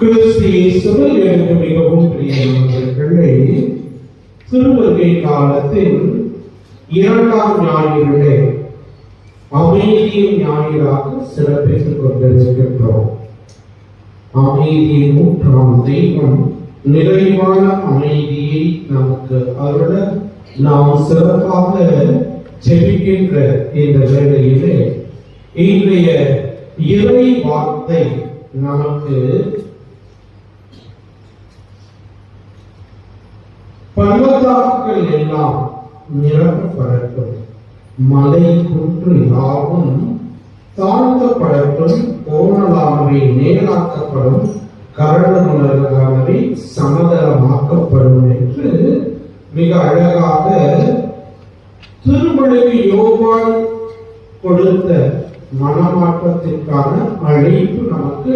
கிறிஸ்து இயேசுவில் எனக்கு மிகவும் பிரியமானவர்களே திருவருகை காலத்தில் இரண்டாம் ஞாயிறிலே அமைதியின் ஞாயிறாக சிறப்பித்துக் கொண்டிருக்கின்றோம். அமைதியின் மூன்றாம் தெய்வம் நிறைவான அமைதியை நமக்கு அருள நாம் சிறப்பாக செபிக்கின்ற இந்த வேளையிலே இன்றைய இறை வார்த்தை நமக்கு பள்ளத்தாக்குகள் எல்லாம் நிரப்பப்படட்டும் மலை குன்று யாவும் தாழ்த்தப்படட்டும். கோணலாகவே நேராக்கப்படும் கரடுமுரலானவை சமதளமாக்கப்படும் என்று மிக அழகாக திருமலைக்கு யோவான் கொடுத்த மனமாற்றத்திற்கான அழைப்பு நமக்கு